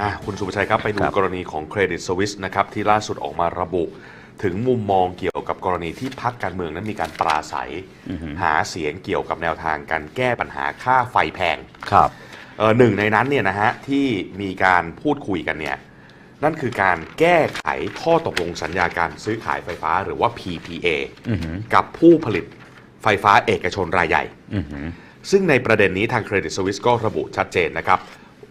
อะคุณสุภชัยครับไปดูครับกรณีของเครดิตสวิสนะครับที่ล่าสุดออกมาระบุ ถึงมุมมองเกี่ยวกับกรณีที่พักการเมืองนั้นมีการปราศัย หาเสียงเกี่ยวกับแนวทางการแก้ปัญหาค่าไฟแพงครับเอ่อหนึ่งในนั้นเนี่ยนะฮะที่มีการพูดคุยกันเนี่ยนั่นคือการแก้ไขข้อตกลงสัญญาการซื้อขายไฟฟ้าหรือว่า PPA อือหือกับผู้ผลิตไฟฟ้าเอกชนรายใหญ่อือหือซึ่งในประเด็นนี้ทางเครดิตสวิสก็ระบุชัดเจนนะครับ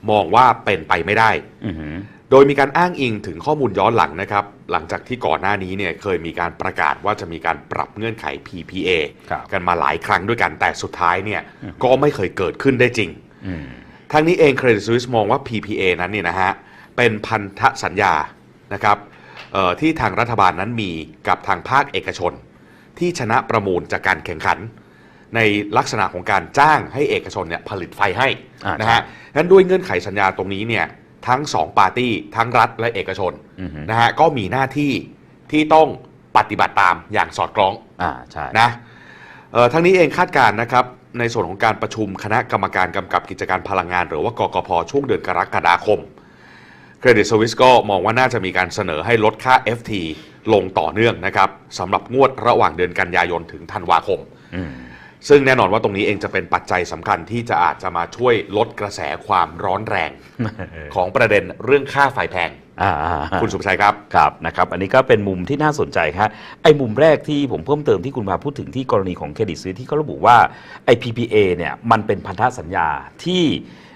มองว่าเป็นไปไม่ได้อือหือโดยมีการอ้างอิงถึงข้อมูลย้อนหลังนะครับ หลังจากที่ก่อนหน้านี้เนี่ยเคยมีการประกาศว่าจะมีการปรับเงื่อนไข PPA ครับกันมาหลายครั้งด้วยกันแต่สุดท้ายเนี่ยก็ไม่เคยเกิดขึ้นได้จริงอืมทั้งนี้เองเครดิตสวิสมองว่า PPA นั้นเนี่ยนะฮะเป็นพันธสัญญานะครับเอ่อที่ทางรัฐบาลนั้นมีกับทางภาคเอกชน ที่ชนะประมูลจากการแข่งขัน ในลักษณะของการจ้างให้เอกชนเนี่ยผลิตไฟให้อ่านนะฮะงั้นด้วยเงื่อนไขสัญญาตรงนี้เนี่ยทั้งสองปาร์ตี้ทั้งรัฐและเอกชนอือหือนะฮะก็มีหน้าที่ที่ต้องปฏิบัติตามอย่างสอดคล้อง อ่าใช่ นะเอ่อทั้งนี้เองคาดการณ์นะครับในส่วนของการประชุมคณะกรรมการกำกับกิจการพลังงาน หรือว่ากกพช่วงเดือนกรกฎาคมเครดิตสวิสก็มองว่าน่าจะมีการเสนอให้ลดค่า FT ลงต่อเนื่องนะครับสำหรับงวดระหว่างเดือนกันยายนถึงธันวาคม อืม ซึ่งแน่นอนว่าตรงนี้เองจะเป็นปัจจัยสำคัญที่จะอาจจะมาช่วยลดกระแสความร้อนแรง ของประเด็นเรื่องค่าไฟแพงอ่าคุณสุภชัยครับครับนะครับ อันนี้ก็เป็นมุมที่น่าสนใจครับไอ้มุมแรกที่ผมเพิ่มเติมที่คุณมาพูดถึงที่กรณีของเครดิตซื้อที่เขาระบุว่าไอ้ PPA เนี่ยมันเป็นพันธสัญญาที่อ่า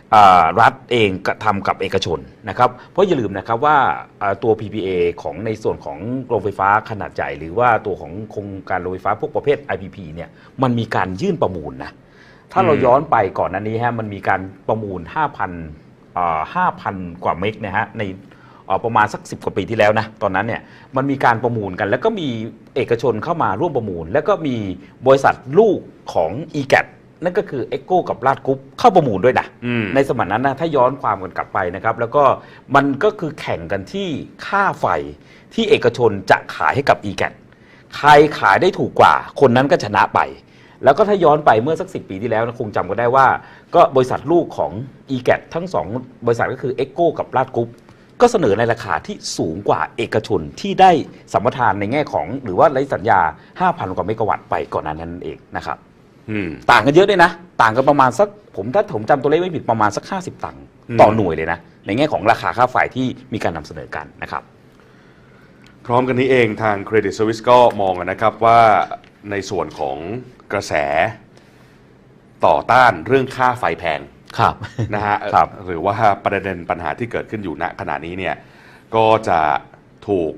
รัฐเองกระทำกับเอกชนนะครับ เพราะอย่าลืมนะครับว่าอ่าตัว PPA ของในส่วนของโรงไฟฟ้าขนาดใหญ่หรือว่าตัวของโครงการโรงไฟฟ้าพวกประเภท IPP เนี่ยมันมีการยื่นประมูลนะถ้าเราอืมย้อนไปก่อนหนั้นนี้ฮะมันมีการประมูล 5,000อ่า5,000 กว่าเมกนะฮะในเอ่อประมาณสัก 10 กว่าปีที่แล้วนะตอนนั้นเนี่ยมันมีการประมูลกัน แล้วก็มีเอกชนเข้ามาร่วมประมูล แล้วก็มีบริษัทลูกของ e g a t นั่นก็คือ e c o กับลาดกรุ๊ปเข้าประมูลด้วยนะอืมในสมัยนั้นนะถ้าย้อนความกันกลับไปนะครับ แล้วก็มันก็คือแข่งกันที่ค่าไฟที่เอกชนจะขายให้กับ e g a t ใครขายได้ถูกกว่า คนนั้นก็ชนะไป แล้วก็ถ้าย้อนไปเมื่อสักสิปีที่แล้วนะคงจำกันได้ว่า ก็บริษัทลูกของ e g a t ทั้งสองบริษัทก็คือ e c o กับลาดกรุ๊ปก็เสนอในราคาที่สูงกว่าเอกชนที่ได้สัมปทานในแง่ของ หรือว่าไร้สัญญา 5,000 กว่าเมกะวัตต์ไปก่อนหนานั้นเองนะครับ อืม ต่างกันเยอะด้วยนะ ต่างกันประมาณสักผมถ้าผมจำตัวเลขไม่ผิดประมาณสัก 50 ตังค์อืม ต่อหน่วยเลยนะ ในแง่ของราคาค่าไฟที่มีการนำเสนอกันนะครับ พร้อมกันนี้เองทางเครดิตสวิสก็มองนะครับว่าในส่วนของกระแสต่อต้านเรื่องค่าไฟแพง ครับ นะฮะครับ หรือว่าประเด็นปัญหาที่เกิดขึ้นอยู่ณขณะนี้เนี่ยก็จะถูก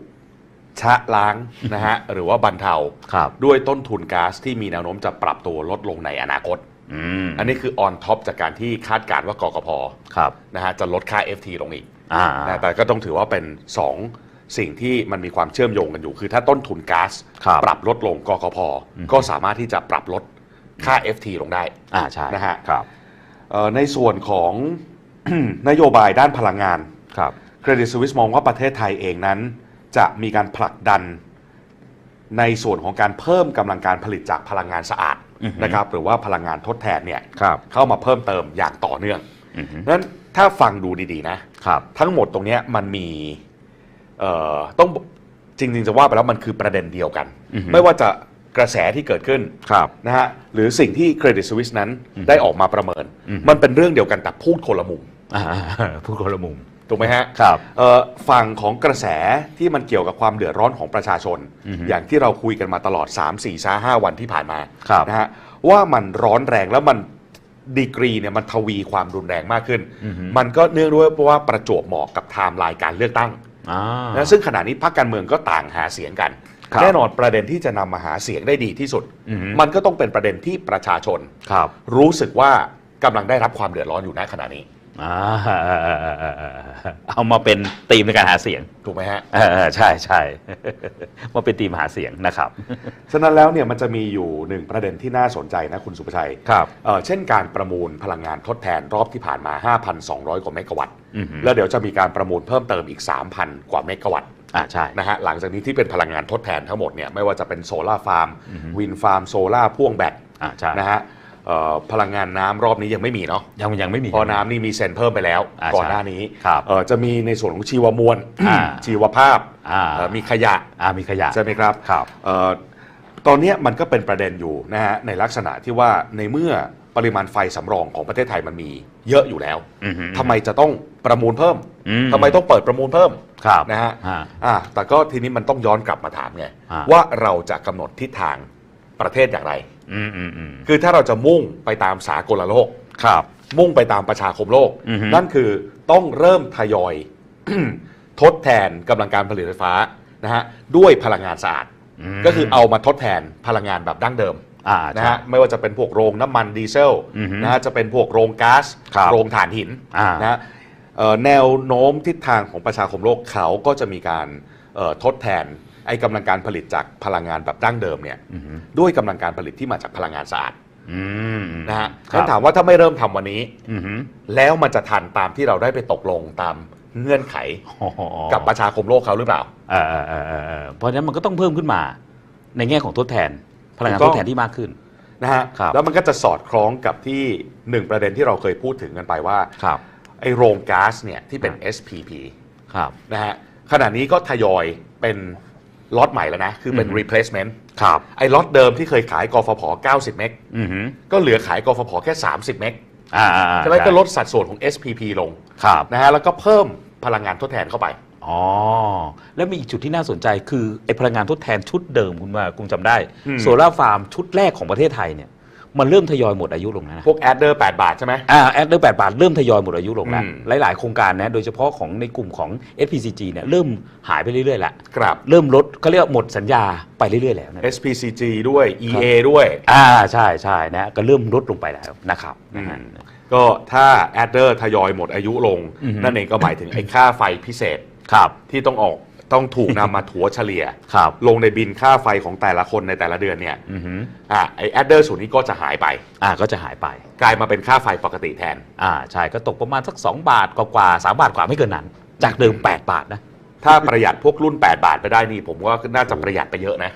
ชะล้างนะฮะ หรือว่าบรรเทา ครับด้วยต้นทุนก๊าซที่มีแนวโน้มจะปรับตัวลดลงในอนาคต อืมอันนี้คือออนท็อปจากการที่คาดการณ์ว่ากกพครับนะฮะจะลดค่า FT ลงอีกอ่านะแต่ก็ต้องถือว่าเป็น 2 สิ่งที่มันมีความเชื่อมโยงกันอยู่ คือถ้าต้นทุนก๊าซครับ ปรับลดลงกกพก็สามารถที่จะปรับลดค่า FT ลงได้ อ่าใช่นะฮะ ครับเอ่อในส่วนของ นโยบายด้านพลังงาน ครับ เครดิตสวิสมองว่าประเทศไทยเองนั้น จะมีการผลักดันในส่วนของการเพิ่มกำลังการผลิตจากพลังงานสะอาดอือฮึ นะครับ หรือว่าพลังงานทดแทนเนี่ยครับเข้ามาเพิ่มเติมอย่างต่อเนื่องอือฮึนั้นถ้าฟังดูดีๆนะ ครับ ทั้งหมดตรงเนี้ยมันมีเอ่อต้องจริงๆจะว่าไปแล้วมันคือประเด็นเดียวกัน อือฮึ ไม่ว่าจะกระแสที่เกิดขึ้นครับ นะฮะหรือสิ่งที่เครดิตสวิสนั้นอือฮึได้ออกมาประเมิน อือฮึ มันเป็นเรื่องเดียวกันแต่พูดคนละมุม อ่าพูดคนละมุม ถูกไหมฮะครับเอ่อฝั่งของกระแสที่มันเกี่ยวกับความเดือดร้อนของประชาชนอือฮึอย่างที่เราคุยกันมาตลอด 3 4 5 5 วันที่ผ่านมาครับนะฮะว่ามันร้อนแรงแล้วมันดีกรีเนี่ยมันทวีความรุนแรงมากขึ้นอือฮึมันก็เนื่องด้วยเพราะว่าประจวบเหมาะกับไทม์ไลน์การเลือกตั้งอ่านะซึ่งขณะนี้พรรคการเมืองก็ต่างหาเสียงกันครับแน่นอนประเด็นที่จะนำมาหาเสียงได้ดีที่สุดอือฮึมันก็ต้องเป็นประเด็นที่ประชาชนครับรู้สึกว่ากำลังได้รับความเดือดร้อนอยู่ณขณะนี้อ่า เอามาเป็นธีมในการหาเสียงถูกไหมฮะเออเออใช่ใช่มาเป็นธีมหาเสียงนะครับฉะนั้นแล้วเนี่ยมันจะมีอยู่หนึ่งประเด็นที่น่าสนใจนะคุณสุภชัยครับเอ่อเช่นการประมูลพลังงานทดแทนรอบที่ผ่านมา 5,200 กว่าเมกะวัตต์อือฮึแล้วเดี๋ยวจะมีการประมูลเพิ่มเติมอีก 3,000 กว่าเมกะวัตต์อ่าใช่นะฮะหลังจากนี้ที่เป็นพลังงานทดแทนทั้งหมดเนี่ยไม่ว่าจะเป็นโซลาร์ฟาร์มวินฟาร์มโซลาร์พ่วงแบตอ่าใช่นะฮะเอ่อ พลังงานน้ำรอบนี้ยังไม่มีเนาะยังยังไม่มีเพราะน้ำนี่มีเซ็นเพิ่มไปแล้วอ่าก่อนใช่หน้านี้ครับเอ่อจะมีในส่วนของชีวมวลอ่าชีวภาพอ่าเอ่อมีขยะอ่ามีขยะใช่ไหมครับครับเอ่อตอนเนี้ยมันก็เป็นประเด็นอยู่นะฮะในลักษณะที่ว่าในเมื่อปริมาณไฟสำรองของประเทศไทยมันมีเยอะอยู่แล้วอือฮึทำไมจะต้องประมูลเพิ่มอืมทำไมต้องเปิดประมูลเพิ่มครับนะฮะอ่าอ่าแต่ก็ทีนี้มันต้องย้อนกลับมาถามไงอ่าว่าเราจะกำหนดทิศทาง ประเทศอย่างไร อืมอืมอืมคือถ้าเราจะมุ่งไปตามสากลโลก ครับ มุ่งไปตามประชาคมโลก อือฮึ นั่นคือต้องเริ่มทยอย ทดแทนกำลังการผลิตไฟฟ้านะฮะด้วยพลังงานสะอาด มก็คือเอามาทดแทนพลังงานแบบดั้งเดิมอ่านะฮะ ไม่ว่าจะเป็นพวกโรงน้ำมันดีเซลอือฮึนะฮะจะเป็นพวกโรงก๊าซครับโรงถ่านหินอ่านะฮะเอ่อแนวโน้มทิศทางของประชาคมโลกเขาก็จะมีการเอ่อทดแทน ไอ้กำลังการผลิตจากพลังงานแบบดั้งเดิมเนี่ยอืมด้วยกำลังการผลิตที่มาจากพลังงานสะอาดอืมนะฮะคงั้รับนถามว่าถ้าไม่เริ่มทำวันนี้อืมแล้วมันจะทันตามที่เราได้ไปตกลงตามเงื่อนไขอ๋อกับประชาคมโลกเขาหรือเปล่าเออเออเออเออเออเพราะฉะนั้นมันก็ต้องเพิ่มขึ้นมา ในแง่ของทดแทน พลังงานถูกต้ทองดแทนที่มากขึ้นนะฮะครับแล้วมันก็จะสอดคล้องกับที่หนึ่งประเด็นที่เราเคยพูดถึงกันไปว่าครับไอโรงก๊าซเนี่ยที่เป็นครับ SPP ครับนะฮะขณะนี้ก็ทยอยเป็น ล็อตใหม่แล้วนะ คือเป็นอืม replacement ครับไอ้ล็อตเดิมที่เคยขายกฟผ 90 เมกอืมก็เหลือขายกฟผ แค่ 30 เมกอ่าอ่าอ่าใช่ไหมก็ลดสัดส่วนของ SPP ลงครับนะฮะแล้วก็เพิ่มพลังงานทดแทนเข้าไปอ๋อ แล้วมีอีกจุดที่น่าสนใจคือไอ้พลังงานทดแทนชุดเดิมคุณว่าคุณจำได้อืมโซลาร์ฟาร์มชุดแรกของประเทศไทยเนี่ย มันเริ่มทยอยหมดอายุลงแล้วนะพวกแอดเดอร์8บาทใช่ไหมอ่าแอดเดอร์แปดบาทเริ่มทยอยหมดอายุลงแล้วอืมหลาย ๆ โครงการนะโดยเฉพาะของในกลุ่มของ SPCG เนี่ยเริ่มหายไปเรื่อยๆแล้วครับเริ่มลดเขาเรียกว่าหมดสัญญาไปเรื่อยๆแล้วนะ SPCG ด้วย EA ด้วยอ่าใช่ใช่นะก็เริ่มลดลงไปแล้วนะครับนะฮะก็ถ้าแอดเดอร์ทยอยหมดอายุลงอือฮึนั่นเองก็หมายถึงไอ้ค่าไฟพิเศษครับที่ต้องออก ต้องถูกนำมาถัวเฉลี่ย ครับ ลงในบินค่าไฟของแต่ละคนในแต่ละเดือนเนี่ยอือหืออะไอแอดเดอร์ส่วนนี้ก็จะหายไป อ่าก็จะหายไป กลายมาเป็นค่าไฟปกติแทน อ่าใช่ก็ตกประมาณสัก 2 บาทกว่าๆสามบาทกว่าไม่เกินนั้น จากเดิม 8 บาทนะ ถ้าประหยัดพวกรุ่น 8 บาทไปได้นี่ ผมว่าน่าจะประหยัดไปเยอะนะ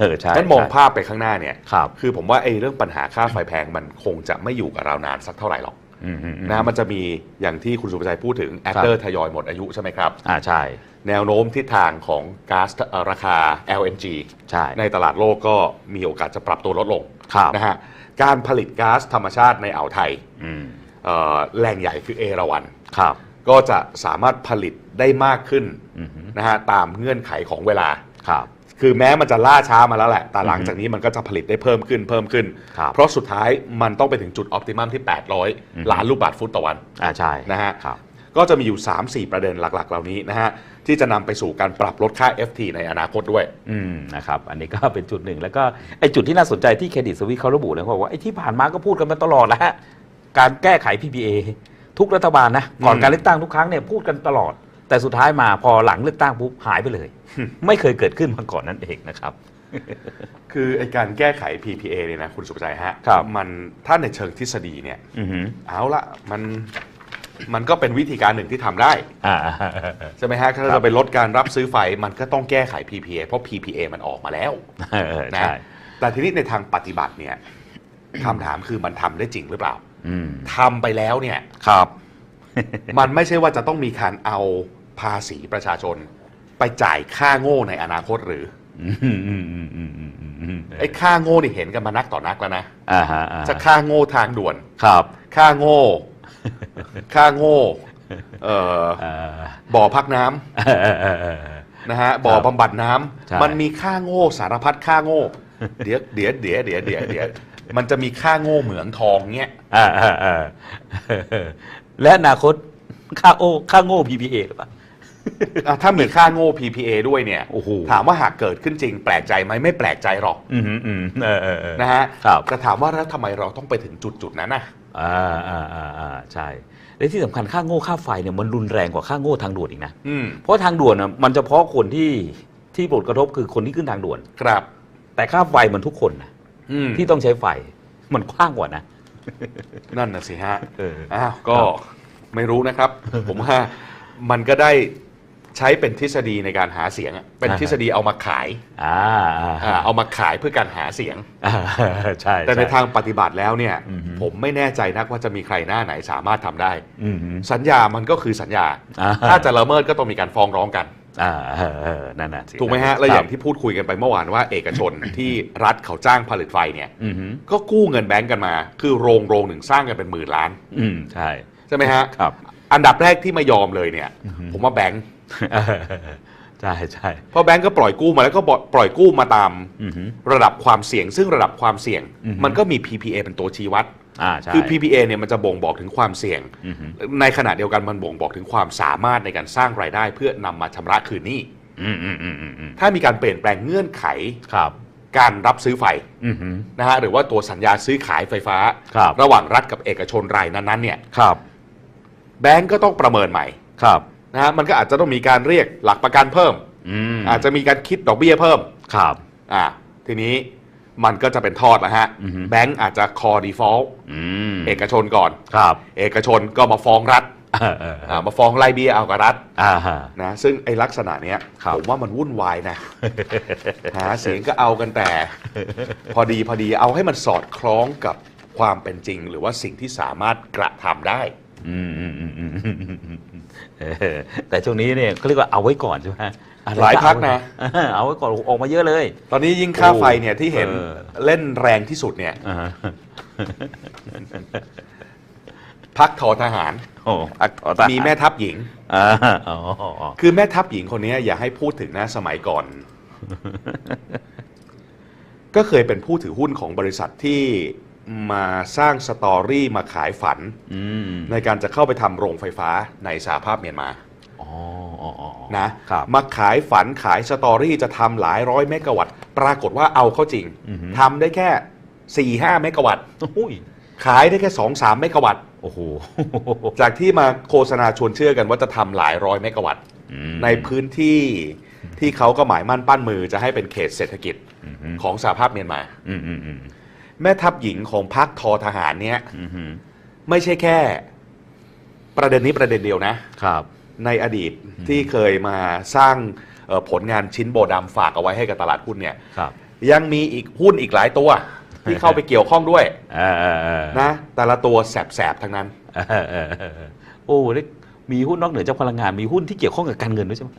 เออใช่นั้นมองใช่ภาพไปข้างหน้าเนี่ย ครับคือผมว่าไอ้เรื่องปัญหาค่าไฟแพงมันคงจะไม่อยู่กับเรานานสักเท่าไหร่หรอกอืมอืมอืมนะมันจะมีอย่างที่คุณสุภชัยพูดถึงแอดเดอร์ทยอยหมดอายุใช่ไหมครับ อ่าใช่ แนวโน้มทิศทางของก๊าซเอ่อราคา LNG ใช่ ในตลาดโลกก็มีโอกาสจะปรับตัวลดลงครับ นะฮะการผลิตก๊าซธรรมชาติในอ่าวไทยอืมเอ่อแหล่งใหญ่คือเอราวัน ครับ ก็จะสามารถผลิตได้มากขึ้นอือหือนะฮะตามเงื่อนไขของเวลา ครับ คือแม้มันจะล่าช้ามาแล้วแหละ แต่หลังอือฮึจากนี้มันก็จะผลิตได้เพิ่มขึ้นเพิ่มขึ้น ครับเพราะสุดท้ายมันต้องไปถึงจุดออ t ติมัมที่ อือฮึ 800 ล้านลูกบาทฟุตต่อวันอ่าใช่นะฮะ ครับ ก็จะมีอยู่ 3-4 ประเด็นหลักๆ เหล่านี้นะฮะที่จะนำไปสู่การปรับลดค่า FT ในอนาคตด้วยอืมนะครับอันนี้ก็เป็นจุดหนึ่ง แล้วก็ไอ้จุดที่น่าสนใจที่เครดิตสวิสเขาระบุเลยเขาบอกว่าไอ้ที่ผ่านมาก็พูดกันมาตลอดแล้วฮะการแก้ไข PPA ทุกรัฐบาลนะก่อนอืมการเลือกตั้งทุกครั้งเนี่ยพูดกันตลอด แต่สุดท้ายมาพอหลังเลือกตั้งปุ๊บหายไปเลย ไม่เคยเกิดขึ้นมาก่อนนั่นเองนะครับคือไอการแก้ไข PPA เนี่ยนะคุณสุภชัยฮะครับมันถ้าในเชิงทฤษฎีเนี่ยอือหือเอาละมัน มันก็เป็นวิธีการหนึ่งที่ทำได้ อ่า ใช่ไหมฮะ ถ้าครัจะบไปลดการรับซื้อไฟ มันก็ต้องแก้ไข PPA เพราะ PPA มันออกมาแล้ว เออนะ ใช่แต่ทีนี้ในทางปฏิบัติเนี่ยคำถามคือมันทำได้จริงหรือเปล่าอืมทำไปแล้วเนี่ย ครับ มันไม่ใช่ว่าจะต้องมีการเอาภาษีประชาชน ไปจ่ายค่าโง่ในอนาคตหรืออืมอืมอืมอืมอืมอืมอืมไอ้ค่าโง่นี่เห็นกันมานักต่อนักแล้วนะอ่าฮะอ่าฮะจะค่าโง่ทางด่วน ครับ ค่าโง่ ค่าโง่เอ่อเอ่อบ่อพักน้ำเออเออเออเออนะฮะบ่อบำบัดน้ำใช่มันมีค่าโง่สารพัดค่าโง่เดี๋ยวเดี๋ยวเดี๋ยวเดี๋ยวเดี๋ยวเดี๋ยวมันจะมีค่าโง่เหมืองทองเงี้ยอ่าอ่าอ่าและอนาคตค่าโอค่าโง่ PPA หรือเปล่าอะถ้ามีค่าโง่ PPA ด้วยเนี่ยโอ้โหถามว่าหากเกิดขึ้นจริงแปลกใจไหมไม่แปลกใจหรอกอืมอืมเออเออเออนะฮะครับแต่ถามว่าแล้วทำไมเราต้องไปถึงจุดจุดๆนั้นนะอ่าอ่าอ่าอ่าใช่ และที่สำคัญค่าโง่ค่าไฟเนี่ยมันรุนแรงกว่าค่าโง่ทางด่วนอีกนะอืมเพราะทางด่วนน่ะมันเฉพาะคนที่ที่ผลกระทบคือคนที่ขึ้นทางด่วนครับ แต่ค่าไฟมันทุกคนนะอืมที่ต้องใช้ไฟมันกว้างกว่านะ นั่นน่ะสิฮะเอออ้าวก็ครับไม่รู้นะครับ ผมว่ามันก็ได้ ใช้เป็นทฤษฎีในการหาเสียงอะเป็นอ่าฮะทฤษฎีเอามาขายอ่าอ่าอ่าเอามาขายเพื่อการหาเสียง อ่าใช่แต่ในช่ทางปฏิบัติแล้วเนี่ยอือฮึผมไม่แน่ใจนักว่าจะมีใครหน้าไหนสามารถทำได้ อืมฮึสัญญามันก็คือสัญญา อ่าถ้าจะละเมิดก็ต้องมีการฟ้องร้องกัน อ่าเออเออนั่นน่ะสิถูกไหมฮะและอย่างที่พูดคุยกันไปเมื่อวานว่าเอกชน ที่รัฐเขาจ้างผลิตไฟเนี่ย อืมฮึก็กู้เงินแบงก์กันมา คือโรงโรงหนึ่งสร้างกันเป็นหมื่นล้าน อืมใช่ ใช่ไหมฮะ ครับ อันดับแรกที่ไม่ยอมเลยเนี่ยอือฮึผมว่าแบงก์เออ ใช่ใช่เพราะแบงก์ก็ปล่อยกู้มาแล้วก็ปล่อยกู้มาตามอืมฮึ ระดับความเสี่ยง ซึ่งระดับความเสี่ยง อือฮึ มันก็มี PPA เป็นตัวชี้วัด อ่าใช่ คือ PPA เนี่ยมันจะบ่งบอกถึงความเสี่ยง อืมฮึ ในขณะเดียวกันมันบ่งบอกถึงความสามารถในการสร้างรายได้เพื่อนำมาชำระคืนหนี้ อืมอืมอืมอืมอืมถ้ามีการเปลี่ยนแปลงเงื่อนไขครับ การรับซื้อไฟอืมฮึ นะฮะหรือว่าตัวสัญญาซื้อขายไฟฟ้า ครับ ระหว่างรัฐกับเอกชนรายนั้นๆเนี่ยครับ แบงก์ก็ต้องประเมินใหม่ ครับ นะฮะมันก็อาจจะต้องมีการเรียกหลักประกันเพิ่ม อืมอาจจะมีการคิดดอกเบี้ยเพิ่ม ครับ อ่า ทีนี้มันก็จะเป็นทอดแล้วฮะ อือฮึ แบงก์อาจจะคอ default อืมเอกชนก่อน ครับเอกชนก็มาฟ้องรัฐเออเออเออ่าอมาฟ้องไล่เบี้ยเอากับรัฐอ่าฮะ นะ ซึ่งไอ้ลักษณะเนี้ยครับ ผมว่ามันวุ่นวายนะ หาเสียงก็เอากันแต่ พอดีพอดีเอาให้มันสอดคล้องกับความเป็นจริง หรือว่าสิ่งที่สามารถกระทำได้ อืมอืมอืมอืม แต่ช่วงนี้เนี่ยเขาเรียกว่าเอาไว้ก่อนใช่ไหมอะไรหลายพรรคนะ เอาไว้ก่อนออกมาเยอะเลย ตอนนี้ยิ่งค่าไฟเนี่ยที่เห็นเออเล่นแรงที่สุดเนี่ยอ่าฮะพักทอทหารโอ้พักต่อต้านมีแม่ทัพหญิงอ่าอ๋ออ๋อคือแม่ทัพหญิงคนนี้อย่าให้พูดถึงนะสมัยก่อน ก็เคยเป็นผู้ถือหุ้นของบริษัทที่ มาสร้างสตอรี่มาขายฝัน อืมในการจะเข้าไปทำโรงไฟฟ้าในสหภาพเมียนมาอ๋ออ๋ออ๋อนะครับ มาขายฝันขายสตอรี่จะทำหลายร้อยเมกะวัตต์ปรากฏว่าเอาเข้าจริงอือฮึทำได้แค่4ี่ห้าเมกะวัตต์ โอ้ยขายได้แค่2อสามเมกะวัตต์ โอ้โหจากที่มาโฆษณาชวนเชื่อกันว่าจะทำหลายร้อยเมกะวัตต์ อืมในพื้นที่ที่เขาก็หมายมั่นปั้นมือจะให้เป็นเขตเศรษฐกิจอืมอืมของสหภาพเมียนมา อืมอืมอืม แม่ทัพหญิงของพรรคทอทหารเนี่ยอืมอืมไม่ใช่แค่ ประเด็นนี้ประเด็นเดียวนะ ครับ ในอดีตที่เคยมาสร้างเอ่อผลงานชิ้นโบดำฝากเอาไว้ให้กับตลาดหุ้นเนี่ย ครับ ยังมีอีกหุ้นอีกหลายตัว ที่เข้าไปเกี่ยวข้องด้วยเออเออเออนะ แต่ละตัวแสบๆทั้งนั้น เออเออเออโอ้ได้มีหุ้นนอกเหนือจากพลังงานมีหุ้นที่เกี่ยวข้องกับการเงินด้วยใช่ไหม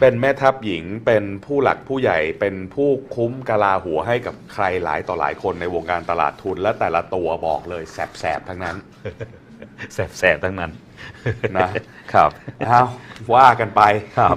เป็นแม่ทัพหญิงเป็นผู้หลักผู้ใหญ่เป็นผู้คุ้มกะลาหัวให้กับใครหลายต่อหลายคนในวงการตลาดทุนและแต่ละตัวบอกเลยแสบๆทั้งนั้น แสบๆทั้งนั้น นะครับ เอาว่ากันไปครับ